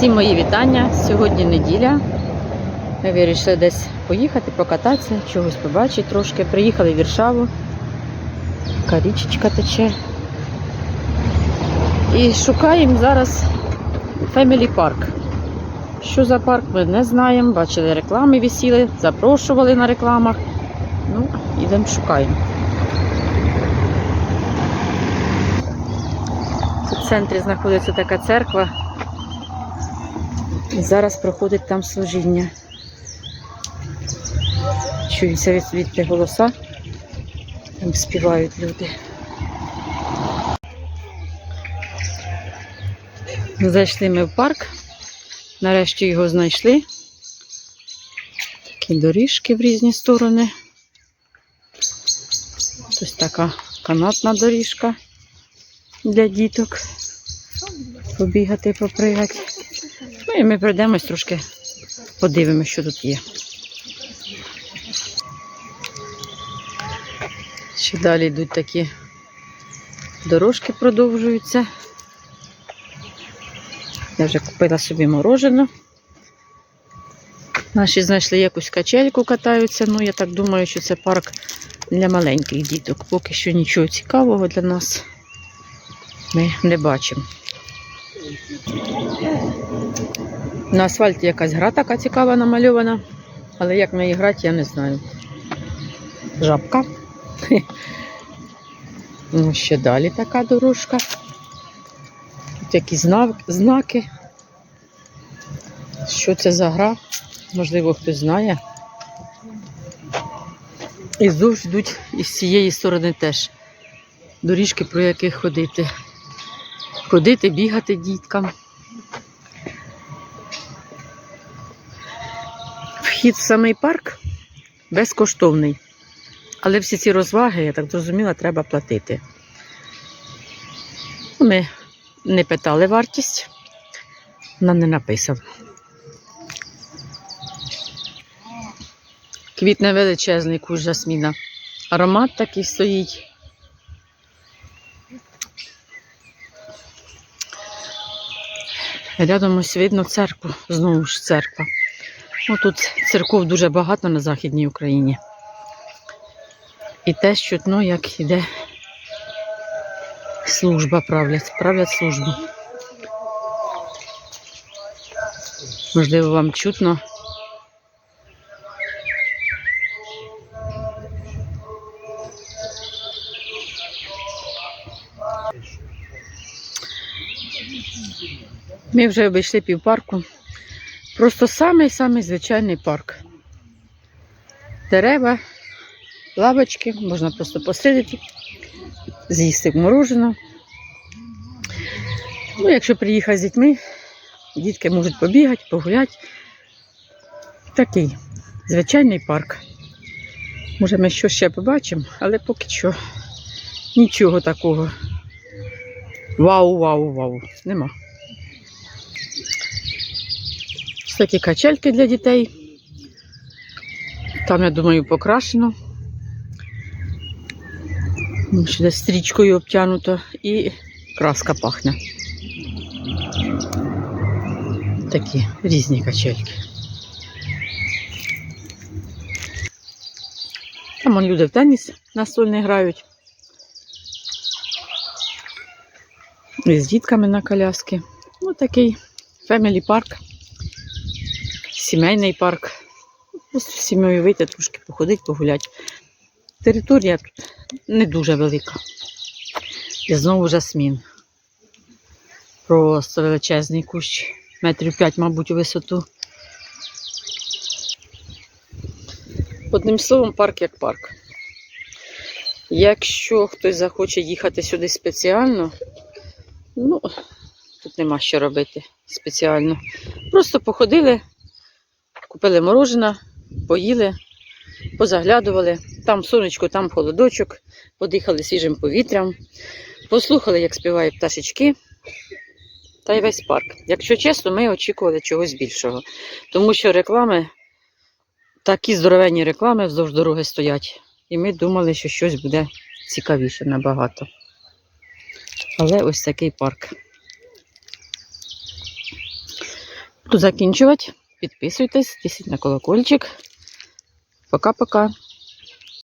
Всім мої вітання. Сьогодні неділя. Ми вирішили десь поїхати, покататися, чогось побачити трошки. Приїхали в Віршаву. Така річечка тече. І шукаємо зараз Family Park. Що за парк, ми не знаємо. Бачили реклами висіли, запрошували на рекламах. Ну, йдемо шукаємо. В центрі знаходиться така церква. Зараз проходить там служіння. Чуються від звідти голоса. Там співають люди. Зайшли ми в парк. Нарешті його знайшли. Такі доріжки в різні сторони. Ось така канатна доріжка для діток. Побігати, попригати. Ну і ми пройдемось трошки, подивимося, що тут є. Ще далі йдуть такі дорожки продовжуються. Я вже купила собі мороженое. Наші знайшли якусь качельку, катаються. Ну, я так думаю, що це парк для маленьких діток. Поки що нічого цікавого для нас ми не бачимо. На асфальті якась гра така цікава намальована, але як в неї грати, я не знаю. Жабка. Ну, ще далі така дорожка. Тут якісь знак, знаки. Що це за гра? Можливо, хтось знає. І здовж йдуть із цієї сторони теж доріжки, про яких ходити. Ходити, бігати діткам. Вхід в самий парк безкоштовний. Але всі ці розваги, я так зрозуміла, треба платити. Ми не питали вартість, вона не написана. Квітне величезний куш жасміна. Аромат такий стоїть. Рядом ось видно церкву, знову ж церква. Ну, тут церков дуже багато на Західній Україні. І теж чутно, як іде служба правлять, правлять службу. Можливо, вам чутно. Ми вже обійшли півпарку. Просто самий-самий звичайний парк. Дерева, лавочки, можна просто посидіти, з'їсти мороженого. Ну, якщо приїхати з дітьми, дітки можуть побігати, погуляти. Такий звичайний парк. Може, ми що ще побачимо, але поки що нічого такого. Вау, вау, вау. Нема. Такі качельки для дітей. Там, я думаю, покрашено. Ну, Ще десь стрічкою обтянуто і краска пахне. Такі різні качельки. Там вон люди в теніс настольний грають. І з дітками на коляски. Ось такий фемілі парк. Сімейний парк. Просто з сім'єю вийти, трошки походити, погуляти. Територія тут не дуже велика. І знову жасмін. Просто величезний кущ. Метрів п'ять, мабуть, у висоту. Одним словом, парк як парк. Якщо хтось захоче їхати сюди спеціально, ну, тут нема що робити спеціально. Просто походили, купили мороженое, поїли, позаглядували. Там сонечко, там холодочок, подихали свіжим повітрям, послухали, як співають пташечки. Та й весь парк. Якщо чесно, ми очікували чогось більшого. Тому що реклами, такі здоровенні реклами вздовж дороги стоять. І ми думали, що щось буде цікавіше набагато. Але ось такий парк. Буду закінчувати. Підписуйтесь, тисніть на колокольчик. Пока-пока.